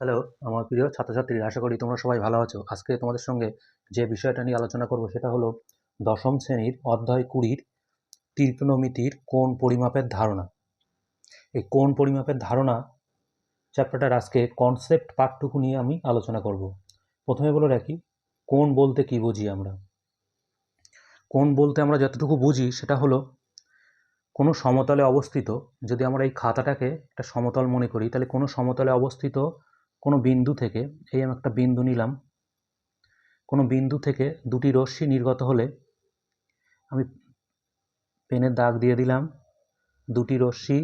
Hello, আমার প্রিয় ছাত্রছাত্রীরা, আশা করি তোমরা সবাই ভালো আছো। আজকে তোমাদের সঙ্গে যে বিষয়টা নিয়ে আলোচনা করব সেটা হলো দশম শ্রেণির অধ্যায় কুড়ির ত্রিকোণমিতির কোন পরিমাপের ধারণা। এই কোন পরিমাপের ধারণা চ্যাপ্টারটার আজকে কনসেপ্ট পার্টটুকু নিয়ে আমি আলোচনা করব। প্রথমে বলে রাখি কোন বলতে কি বুঝি আমরা? কোন বলতে আমরা যতটুকু বুঝি সেটা হলো, কোনো সমতলে অবস্থিত, যদি আমরা এই খাতাটাকে একটা সমতল মনে করি, তাহলে কোনো সমতলে অবস্থিত কোনো বিন্দু থেকে, এই আমি একটা বিন্দু নিলাম, কোনো বিন্দু থেকে দুটি রশ্মি নির্গত হলে আমি পেনের দাগ দিয়ে দিলাম, দুটি রশ্মি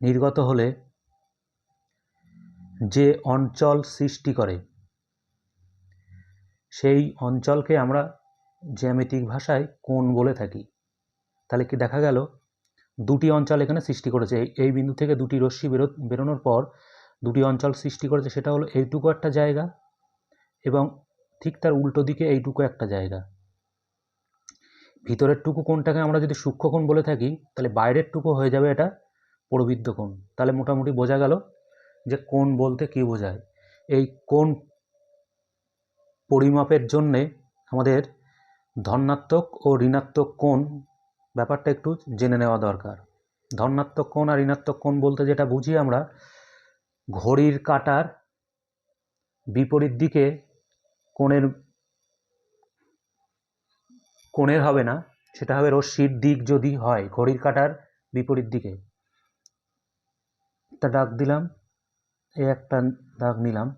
নির্গত হলে যে অঞ্চল সৃষ্টি করে, সেই অঞ্চলকে আমরা জ্যামিতিক ভাষায় কোণ বলে থাকি। তাহলে কি দেখা গেল? দুটি অঞ্চল এখানে সৃষ্টি করেছে। এই- বিন্দু থেকে দুটি রশ্মি বেরো, বেরোনোর পর দুটি অঞ্চল সৃষ্টি করেছে, সেটা হলো এইটুকু একটা জায়গা এবং ঠিক তার উল্টো দিকে এইটুকু একটা জায়গা। ভিতরের টুকু কোণটাকে আমরা যদি সূক্ষ্মকোণ বলে থাকি, তাহলে বাইরের টুকু হয়ে যাবে এটা প্রবৃদ্ধ কোণ। তাহলে মোটামুটি বোঝা গেল যে কোণ বলতে কী বোঝায়। এই কোণ পরিমাপের জন্যে আমাদের ধনাত্মক ও ঋণাত্মক কোণ ব্যাপারটা একটু জেনে নেওয়া দরকার। ধনাত্মক কোণ আর ঋণাত্মক কোণ বলতে যেটা বুঝি আমরা, ঘড়ির কাঁটার বিপরীত দিকে কোণের কোণের হবে না, সেটা হবে রশ্মির দিক যদি হয়, ঘড়ির কাঁটার বিপরীত দিকে। একটা দাগ দিলাম, এই একটা দাগ নিলাম।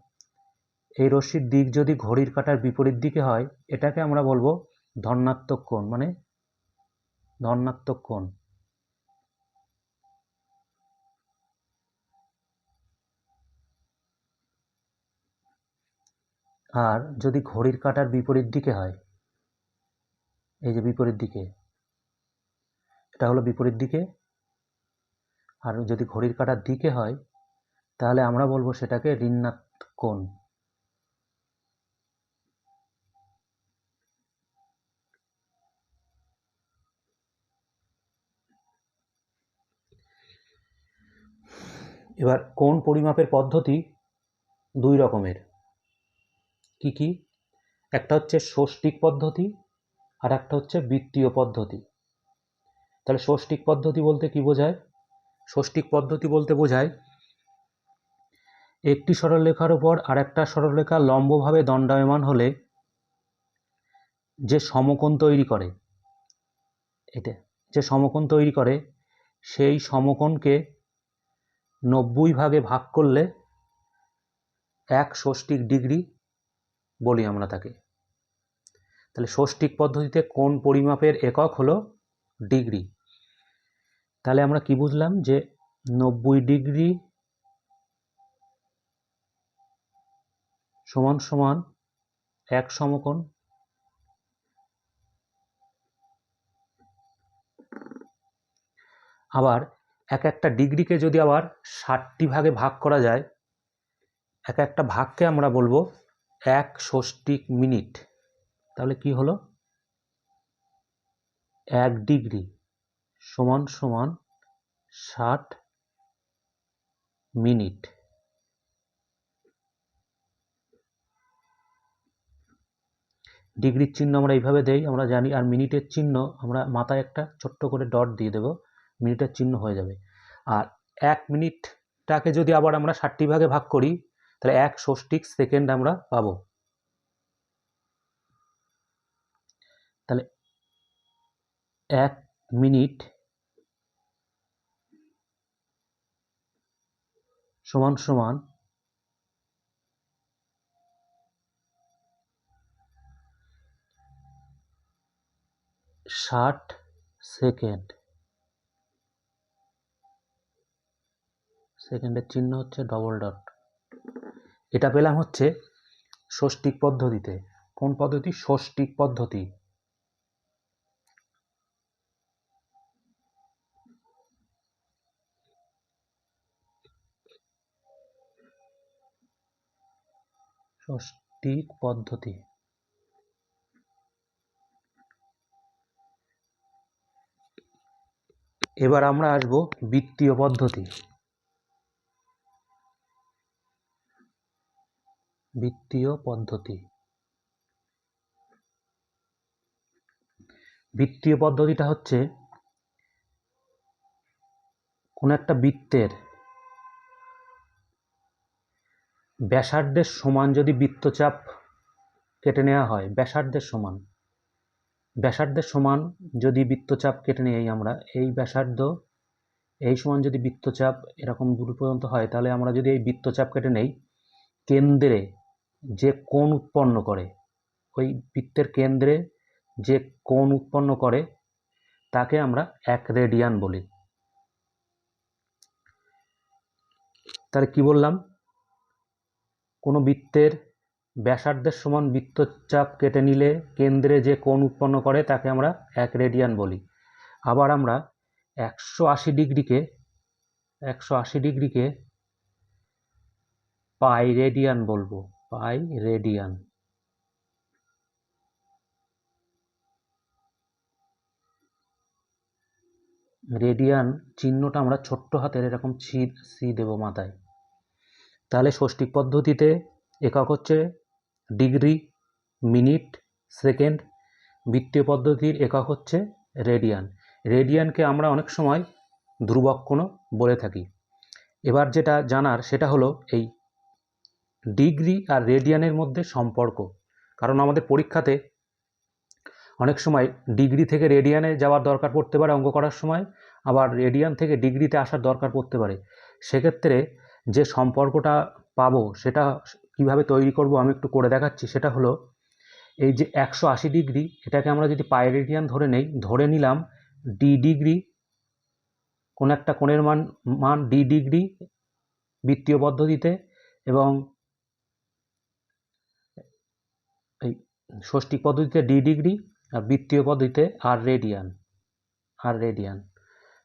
এই রশ্মির দিক যদি ঘড়ির কাঁটার বিপরীত দিকে হয়, এটাকে আমরা বলব ধনাত্মক কোণ মানে ধনাত্মক কোণ। আর যদি ঘড়ির কাঁটার বিপরীত দিকে হয়, এই যে বিপরীত দিকে, এটা হলো বিপরীত দিকে। আর যদি ঘড়ির কাঁটার দিকে হয়, তাহলে আমরা বলব সেটাকে ঋণাত্মক কোণ। এবার কোণ পরিমাপের পদ্ধতি দুই রকমের? কি কি? একটা হচ্ছে ষষ্ঠিক পদ্ধতি আর একটা হচ্ছে বৃত্তীয় পদ্ধতি। তাহলে ষষ্ঠিক পদ্ধতি বলতে কি বোঝায়? ষষ্ঠিক পদ্ধতি বলতে বোঝায় একটি সরলরেখার উপর আরেকটা সরলরেখা লম্বভাবে দণ্ডায়মান হলে যে সমকোণ তৈরি করে এটা যে সমকোণ তৈরি করে, সেই সমকোণকে নব্বই ভাগে ভাগ করলে এক ষষ্ঠিক ডিগ্রি বলি আমরা তাকে। তাহলে ষষ্ঠিক পদ্ধতিতে কোন পরিমাপের একক হলো ডিগ্রি? তাহলে আমরা কি বুঝলাম যে নব্বই ডিগ্রি সমান সমান এক সমকোণ আবার এক একটা ডিগ্রিকে যদি আবার ষাটটি ভাগে ভাগ করা যায়, এক একটা ভাগকে আমরা বলব এক ষষ্ঠিক মিনিট। তাহলে কি হলো? এক ডিগ্রি সমান সমান ষাট মিনিট। ডিগ্রির চিহ্ন আমরা এইভাবে দেই, আমরা জানি আর মিনিটের চিহ্ন আমরা মাথায় একটা ছোট্ট করে ডট দিয়ে দেবো। মিনিটের চিহ্ন হয়ে যাবে। আর এক মিনিটটাকে যদি আবার আমরা ষাটটি ভাগে ভাগ করি, তাহলে এক ষষ্ঠিক সেকেন্ড আমরা পাবো। তাহলে এক মিনিট সমান সমান ষাট সেকেন্ড। সেকেন্ডের চিহ্ন হচ্ছে ডবল ডট এটা পেলাম হচ্ছে ষষ্ঠিক পদ্ধতিতে। কোন পদ্ধতি? ষষ্ঠিক পদ্ধতি। ষষ্ঠিক পদ্ধতি। এবার আমরা আসব বৃত্তীয় পদ্ধতি। বৃত্তীয় পদ্ধতি। বৃত্তীয় পদ্ধতিটা হচ্ছে কোনো একটা বৃত্তের ব্যাসার্ধের সমান যদি বৃত্তচাপ কেটে নেওয়া হয়, ব্যাসার্ধের সমান। ব্যাসার্ধের সমান যদি বৃত্তচাপ কেটে নেই আমরা, এই ব্যাসার্ধ, এই সমান যদি বৃত্তচাপ এরকম দূর পর্যন্ত হয়, তাহলে আমরা যদি এই বৃত্তচাপ কেটে নেই, কেন্দ্রে যে কোণ উৎপন্ন করে, ওই বৃত্তের কেন্দ্রে যে কোণ উৎপন্ন করে, তাকে আমরা এক রেডিয়ান বলি। তাহলে কি বললাম? কোনো বৃত্তের ব্যাসার্ধের সমান বৃত্তচাপ কেটে নিলে কেন্দ্রে যে কোণ উৎপন্ন করে, তাকে আমরা এক রেডিয়ান বলি। আবার আমরা একশো আশি ডিগ্রিকে, একশো আশি ডিগ্রিকে পাই রেডিয়ান বলব। পাই রেডিয়ান। রেডিয়ান চিহ্নটা আমরা ছোট্ট হাতের এরকম ছি সি দেব মাথায়। তাহলে ষষ্ঠিক পদ্ধতিতে একক হচ্ছে ডিগ্রি, মিনিট, সেকেন্ড। বৃত্তীয় পদ্ধতির একক হচ্ছে রেডিয়ান। রেডিয়ানকে আমরা অনেক সময় ধ্রুবক কোনো বলে থাকি। এবার যেটা জানার সেটা হলো এই ডিগ্রি আর রেডিয়ানের মধ্যে সম্পর্ক। কারণ আমাদের পরীক্ষাতে অনেক সময় ডিগ্রি থেকে রেডিয়ানে যাওয়ার দরকার পড়তে পারে অঙ্ক করার সময়, আবার রেডিয়ান থেকে ডিগ্রিতে আসার দরকার পড়তে পারে। সেক্ষেত্রে যে সম্পর্কটা পাবো, সেটা কীভাবে তৈরি করব আমি একটু করে দেখাচ্ছি। সেটা হলো, এই যে একশো আশি ডিগ্রি, এটাকে আমরা যদি পাই রেডিয়ান ধরে নেই, ধরে নিলাম ডি ডিগ্রি, কোন একটা কোণের মান মান ডি ডিগ্রি বৃত্তীয় পদ্ধতিতে এবং এই ষষ্ঠিক পদ্ধতিতে ডি ডিগ্রি আর বৃত্তীয় পদ্ধতিতে আর রেডিয়ান আর রেডিয়ান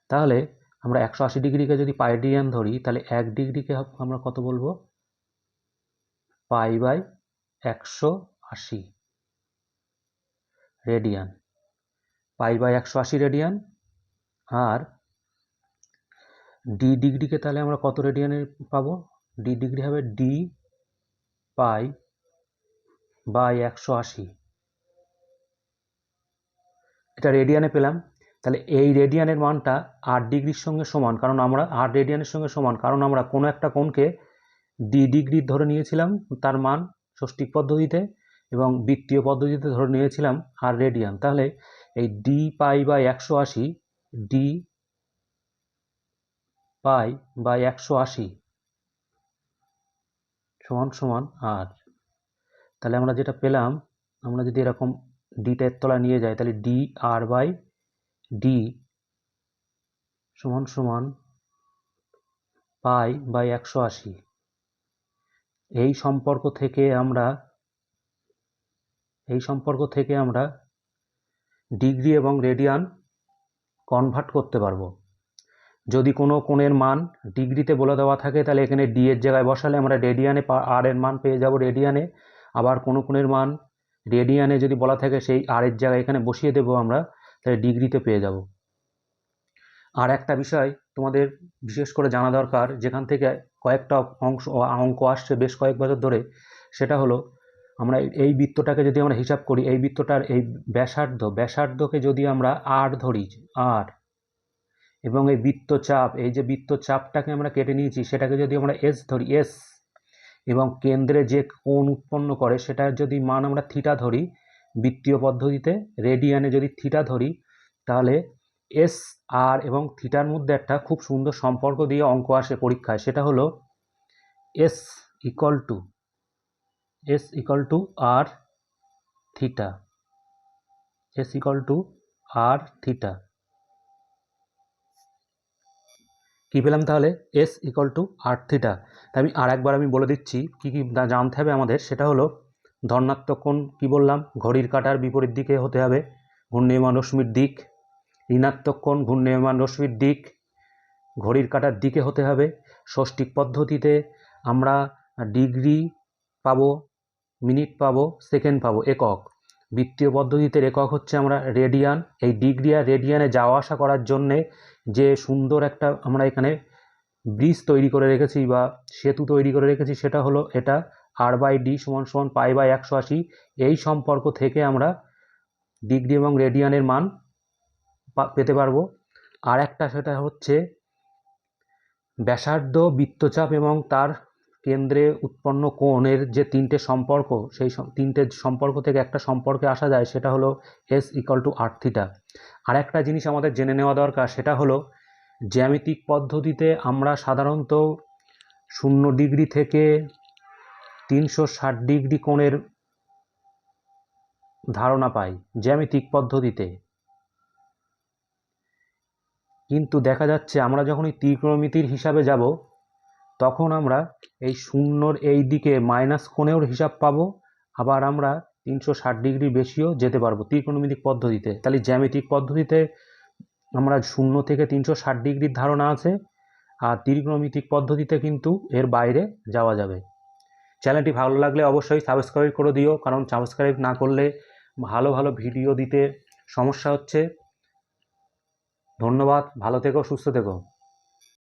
তাহলে আমরা একশো আশি ডিগ্রিকে যদি পাই রেডিয়ান ধরি, তাহলে এক ডিগ্রিকে আমরা কত বলব? পাই বাই একশো আশি রেডিয়ান পাই বাই একশো আশি রেডিয়ান আর ডি ডিগ্রিকে তাহলে আমরা কত রেডিয়ানে পাবো? ডি ডিগ্রি হবে ডি পাই বাই একশো আশি। এটা রেডিয়ানে পেলাম। তাহলে এই রেডিয়ানের মানটা আট ডিগ্রির সঙ্গে সমান, কারণ আমরা আট রেডিয়ানের সঙ্গে সমান, কারণ আমরা কোনো একটা কোণকে ডি ডিগ্রির ধরে নিয়েছিলাম, তার মান ষষ্ঠিক পদ্ধতিতে, এবং বৃত্তীয় পদ্ধতিতে ধরে নিয়েছিলাম আর রেডিয়ান তাহলে এই ডি পাই বাই একশো আশি ডি পাই বাই একশো আশি সমান সমান আর তাহলে আমরা যেটা পেলাম, আমরা যদি এরকম ডিটা তলা নিয়ে যাই, তাহলে ডি আর বাই ডি সমান সমান পাই বাই একশো আশি। এই সম্পর্ক থেকে আমরা, এই সম্পর্ক থেকে আমরা ডিগ্রি এবং রেডিয়ান কনভার্ট করতে পারব। যদি কোনো কোণের মান ডিগ্রিতে বলে দেওয়া থাকে, তাহলে এখানে ডি এর জায়গায় বসালে আমরা রেডিয়ানে আর এর মান পেয়ে যাব রেডিয়ানে। আবার কোনো কোণের মান রেডিয়ানে যদি বলা থাকে সেই আর এর জায়গায় এখানে বসিয়ে দেবো আমরা, তাহলে ডিগ্রিতে পেয়ে যাব। আর একটা বিষয় তোমাদের বিশেষ করে জানা দরকার, যেখান থেকে কয়েকটা অংশ, অঙ্ক আসছে বেশ কয়েক বছর ধরে, সেটা হলো আমরা এই বৃত্তটাকে যদি আমরা হিসাব করি, এই বৃত্তটার এই ব্যাসার্ধ, ব্যাসার্ধকে যদি আমরা আর ধরি আর এবং এই বৃত্তচাপ, এই যে বৃত্তচাপটাকে আমরা কেটে নিয়েছি, সেটাকে যদি আমরা এস ধরি এস এবং কেন্দ্রে যে কোণ উৎপন্ন করে সেটার যদি মান আমরা থিটা ধরি বৃত্তীয় পদ্ধতিতে, রেডিয়ানে যদি থিটা ধরি, তাহলে এস আর এবং থিটার মধ্যে একটা খুব সুন্দর সম্পর্ক দিয়ে অঙ্ক আসে পরীক্ষায়। সেটা হলো S equal to, S equal to r theta, S equal to r theta. কী পেলাম তাহলে? S equal to r theta তাই আমি আর একবার আমি বলে দিচ্ছি, কী কী জানতে হবে আমাদের। সেটা হলো ধর্নাত্মক কোণ কী বললাম? ঘড়ির কাটার বিপরীত দিকে হতে হবে ঘূর্ণিয়মান রশ্মির দিক। ঋণাত্মক কোণ ঘূর্ণিয়মান রশ্মির দিক। ঘড়ির কাটার দিকে হতে হবে। ষষ্ঠিক পদ্ধতিতে আমরা ডিগ্রি পাবো, মিনিট পাবো, সেকেন্ড পাবো, একক। বৃত্তীয় পদ্ধতিতে একক হচ্ছে আমরা রেডিয়ান। এই ডিগ্রি আর রেডিয়ানে যাওয়া আসা করার জন্যে যে সুন্দর একটা আমরা এখানে ব্রিজ তৈরি করে রেখেছি বা সেতু তৈরি করে রেখেছি, সেটা হলো এটা আর বাই ডি সমান সমান পাই বাই একশো আশি। এই সম্পর্ক থেকে আমরা ডিগ্রি এবং রেডিয়ানের মান পেতে পারব। আর একটা সেটা হচ্ছে ব্যাসার্ধ, বৃত্তচাপ এবং তার কেন্দ্রে উৎপন্ন কোণের যে তিনটে সম্পর্ক, সেই তিনটে সম্পর্ক থেকে একটা সম্পর্কে আসা যায়, সেটা হলো S equal to r theta আর একটা জিনিস আমাদের জেনে নেওয়া দরকার, সেটা হলো জ্যামিতিক পদ্ধতিতে আমরা সাধারণত শূন্য ডিগ্রি থেকে তিনশো ষাট ডিগ্রি কোণের ধারণা পাই জ্যামিতিক পদ্ধতিতে। কিন্তু দেখা যাচ্ছে আমরা যখন এই ত্রিকোণমিতির হিসাবে যাব তখন আমরা এই শূন্যর এই দিকে মাইনাস কোণেও হিসাব পাবো। আবার আমরা তিনশো ষাট ডিগ্রি বেশিও যেতে পারব ত্রিকোণমিতিক পদ্ধতিতে। তাহলে জ্যামিতিক পদ্ধতিতে আমরা শূন্য থেকে তিনশো ষাট ডিগ্রির ধারণা আছে, আর ত্রিকোণমিতিক পদ্ধতিতে কিন্তু এর বাইরে যাওয়া যাবে। চ্যানেলটি ভালো লাগলে অবশ্যই সাবস্ক্রাইব করে দিও, কারণ সাবস্ক্রাইব না করলে ভালো ভালো ভিডিও দিতে সমস্যা হচ্ছে। ধন্যবাদ, ভালো থেকো, সুস্থ থেকো।